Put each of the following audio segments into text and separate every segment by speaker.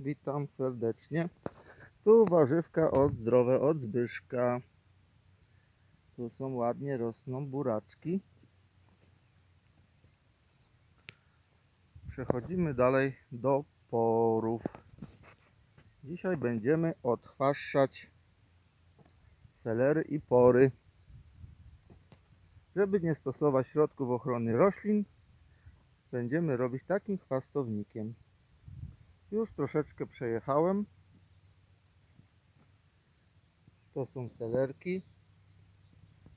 Speaker 1: witam serdecznie. Tu warzywka od zdrowe od Zbyszka. Tu są ładnie rosną buraczki. Przechodzimy dalej do porów. Dzisiaj będziemy odchwaszczać selery i pory. Żeby nie stosować środków ochrony roślin, będziemy robić takim chwastownikiem. Już troszeczkę przejechałem. To są selerki.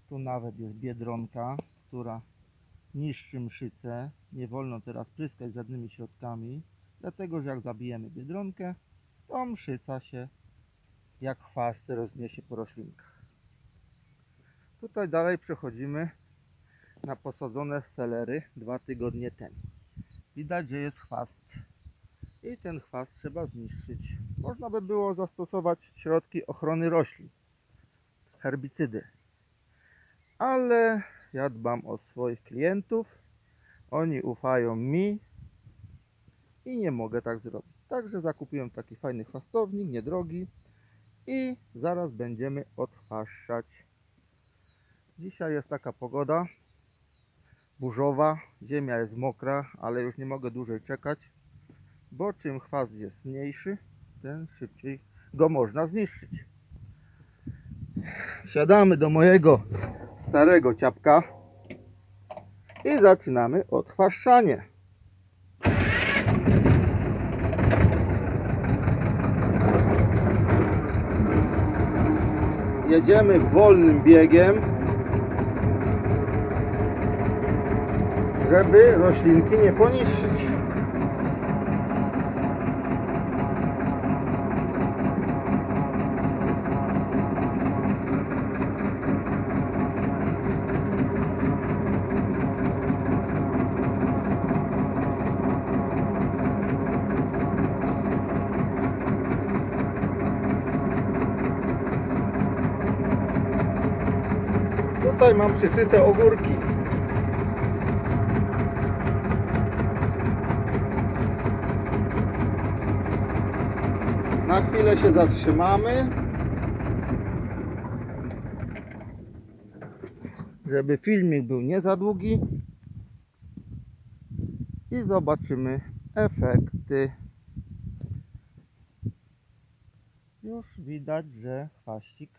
Speaker 1: Tu nawet jest biedronka, która niszczy mszyce. Nie wolno teraz pryskać żadnymi środkami, dlatego że jak zabijemy biedronkę, to mszyca się jak chwast rozniesie po roślinkach. Tutaj dalej przechodzimy na posadzone selery dwa tygodnie temu. Widać, że jest chwast i ten chwast trzeba zniszczyć. Można by było zastosować środki ochrony roślin, herbicydy, ale ja dbam o swoich klientów, oni ufają mi i nie mogę tak zrobić. Także zakupiłem taki fajny chwastownik, niedrogi i zaraz będziemy odchwaszczać. Dzisiaj jest taka pogoda burzowa, ziemia jest mokra, ale już nie mogę dłużej czekać, bo czym chwast jest mniejszy, tym szybciej go można zniszczyć. Siadamy do mojego starego ciapka i zaczynamy odchwaszczanie. Jedziemy wolnym biegiem, żeby roślinki nie poniszczyć. Tutaj mam przykryte ogórki. Na chwilę się zatrzymamy. Żeby filmik był nie za długi. I zobaczymy efekty. Już widać, że chwaścik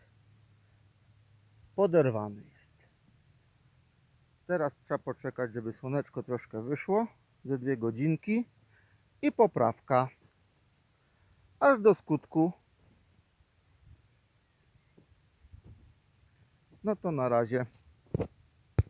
Speaker 1: poderwany. Teraz trzeba poczekać, żeby słoneczko troszkę wyszło. Ze dwie godzinki. I poprawka aż do skutku. No to na razie